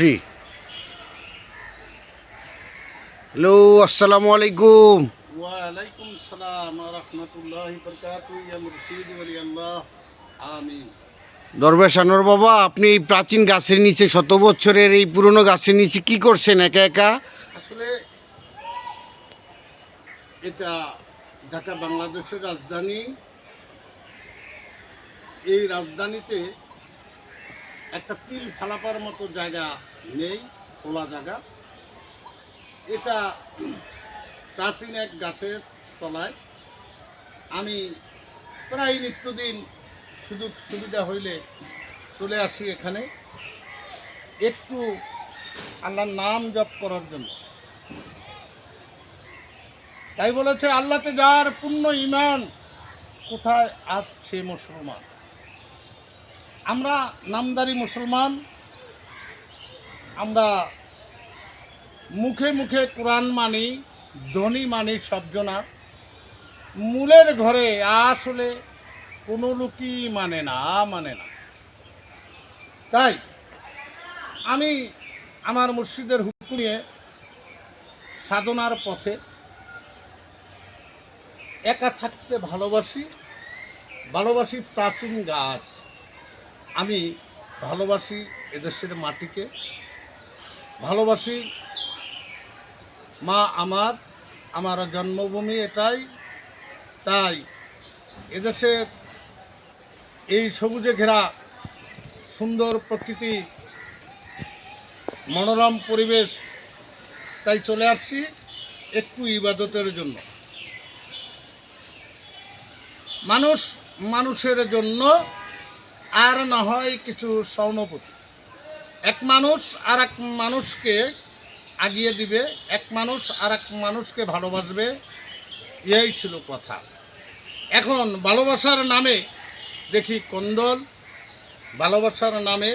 Three hello আসসালামু আলাইকুম ওয়ালাইকুম সালাম রহমতুল্লাহ আমিন দরবেশ আনোয়ার বাবা আপনি এই প্রাচীন গাছের নিচে শত বছরের এই পুরনো গাছের নিচে কি করছেন একা একা? আসলে এটা ঢাকা বাংলাদেশের রাজধানী। এই রাজধানীতে একটা তিল ফালাপার মতো জায়গা নেই, খোলা জায়গা। এটা প্রাচীন এক গাছের তলায়। আমি প্রায় নিত্যদিন সুযোগ সুবিধা হইলে চলে আসি এখানে। একটু আল্লাহর নাম জপ করার জন্য। তাই বলেছে আল্লাহতে যার পূর্ণ ইমান কোথায় সে মুসলমান? আমরা নামদারি মুসলমান, আমরা মুখে মুখে কোরআন মানি, ধনী মানি সবজনা। মূলের ঘরে আসলে কোনো লোকই মানে না মানে না। তাই আমি আমার মুর্শিদের হুকুম নিয়ে সাধনার পথে একা থাকতে ভালোবাসি ভালোবাসি প্রাচীন গাছ। আমি ভালোবাসি এদেশের মাটিকে। ভালোবাসি মা আমার আমার জন্মভূমি এটাই। তাই এদেশের এই সবুজে ঘেরা সুন্দর প্রকৃতি, মনোরম পরিবেশ, তাই চলে আসছি একটু ইবাদতের জন্য। মানুষ মানুষের জন্য আর না হয় কিছু সহানুভূতি এক মানুষ আর এক মানুষকে আগিয়ে দিবে, এক মানুষ আর এক মানুষকে ভালোবাসবে, এই ছিল কথা। এখন ভালোবাসার নামে দেখি কন্দল, ভালোবাসার নামে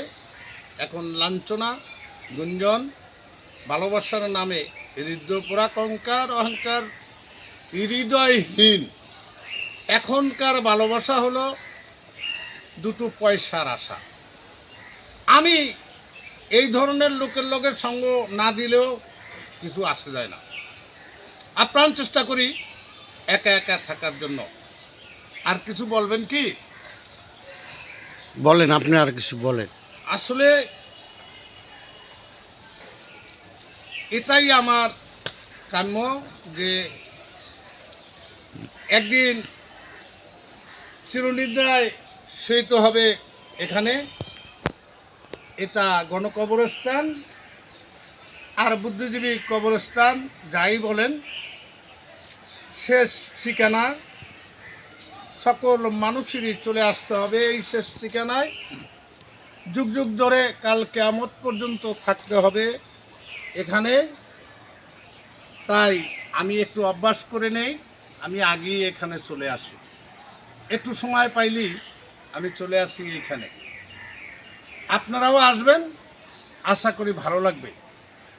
এখন লাঞ্ছনা, গুঞ্জন, ভালোবাসার নামে হৃদয়পোড়া কঙ্কার অহংকার, হৃদয়হীন। এখনকার ভালোবাসা হলো দুটো পয়সার আশা। আমি এই ধরনের লোকের লোকের সঙ্গ না দিলেও কিছু আসে যায় না। আপ্রাণ চেষ্টা করি একা একা থাকার জন্য। আর কিছু বলবেন কি? বলেন আপনি আর কিছু বলেন। আসলে এটাই আমার কাম্য যে একদিন চিরনিদ্রায় শয়িত হবে এখানে। এটা গণকবরস্থান আর বুদ্ধিজীবী কবরস্থান যাই বলেন, শেষ ঠিকানা। সকল মানুষেরই চলে আসতে হবে এই শেষ ঠিকানায়। যুগ যুগ ধরে কাল কেয়ামত পর্যন্ত থাকতে হবে এখানে। তাই আমি একটু অভ্যাস করে নেই, আমি আগেই এখানে চলে আসি। একটু সময় পাইলি আমি চলে আসি এখানে। আপনারাও আসবেন, আশা করি ভালো লাগবে।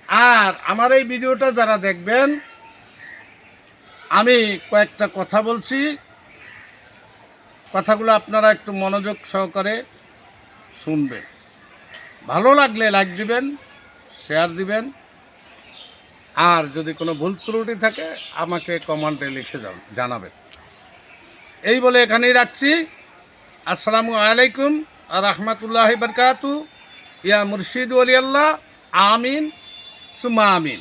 আর আমার এই ভিডিওটা যারা দেখবেন, আমি কয়েকটা কথা বলছি। কথাগুলো আপনারা একটু মনোযোগ সহকারে শুনবেন। ভালো লাগলে লাইক দিবেন শেয়ার দিবেন। আর যদি কোনো ভুল ত্রুটি থাকে, আমাকে কমেন্টে লিখে যান জানাবেন। এই বলে এখানেই রাখছি। আসসালামু আলাইকুম রহমতুল্লাহ বরকাতু। ইয়া মুর্শিদ ওলি আমিন সুমা আমিন।